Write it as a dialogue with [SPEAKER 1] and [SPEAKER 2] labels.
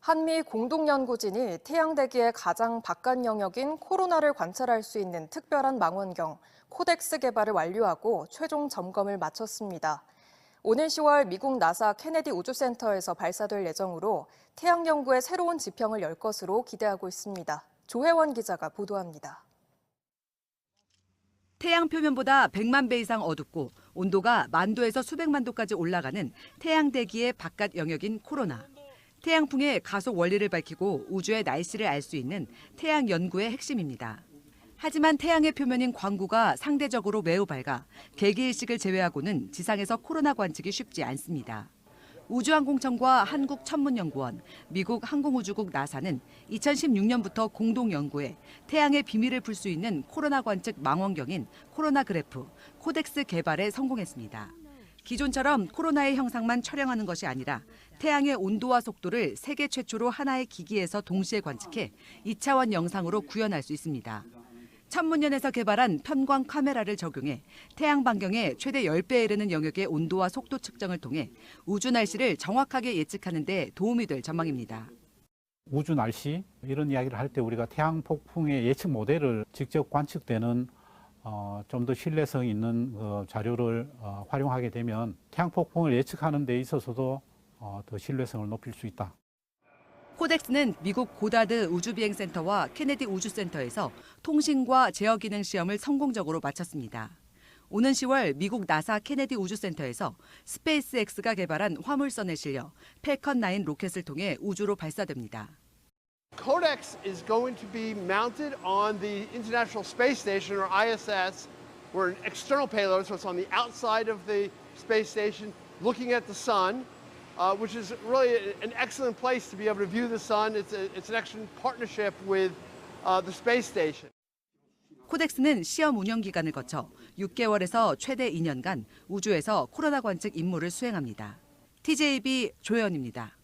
[SPEAKER 1] 한미 공동연구진이 태양대기의 가장 바깥 영역인 코로나를 관찰할 수 있는 특별한 망원경 코덱스 개발을 완료하고 최종 점검을 마쳤습니다. 오는 10월 미국 나사 케네디 우주센터에서 발사될 예정으로 태양 연구의 새로운 지평을 열 것으로 기대하고 있습니다. 조혜원 기자가 보도합니다.
[SPEAKER 2] 태양 표면보다 100만 배 이상 어둡고 온도가 만 도에서 수백만 도까지 올라가는 태양 대기의 바깥 영역인 코로나. 태양풍의 가속 원리를 밝히고 우주의 날씨를 알 수 있는 태양 연구의 핵심입니다. 하지만 태양의 표면인 광구가 상대적으로 매우 밝아 개기일식을 제외하고는 지상에서 코로나 관측이 쉽지 않습니다. 우주항공청과 한국천문연구원, 미국 항공우주국 나사는 2016년부터 공동 연구해 태양의 비밀을 풀 수 있는 코로나 관측 망원경인 코로나 그래프, 코덱스 개발에 성공했습니다. 기존처럼 코로나의 형상만 촬영하는 것이 아니라 태양의 온도와 속도를 세계 최초로 하나의 기기에서 동시에 관측해 2차원 영상으로 구현할 수 있습니다. 천문연에서 개발한 편광 카메라를 적용해 태양 반경의 최대 10배에 이르는 영역의 온도와 속도 측정을 통해 우주 날씨를 정확하게 예측하는 데 도움이 될 전망입니다.
[SPEAKER 3] 우주 날씨 이런 이야기를 할 때 우리가 태양 폭풍의 예측 모델을 직접 관측되는 어, 좀 더 신뢰성 있는 어, 자료를 어, 활용하게 되면 태양 폭풍을 예측하는 데 있어서도 어, 더 신뢰성을 높일 수 있다.
[SPEAKER 2] 코덱스는 미국 고다드 우주비행센터와 케네디 우주센터에서 통신과 제어 기능 시험을 성공적으로 마쳤습니다. 오는 10월 미국 나사 케네디 우주센터에서 스페이스X가 개발한 화물선에 실려 펠컨 9 로켓을 통해 우주로 발사됩니다.
[SPEAKER 4] Codex is going to be mounted on the International Space Station, or ISS. We're an external payload, so it's on the outside of the space station, looking at the sun, uh, which is really an excellent place to be able to view the sun. It's, a, it's an excellent partnership with uh, the space station.
[SPEAKER 2] 코덱스는 시험 운영 기간을 거쳐 6개월에서 최대 2년간 우주에서 코로나 관측 임무를 수행합니다. TJB 조연입니다.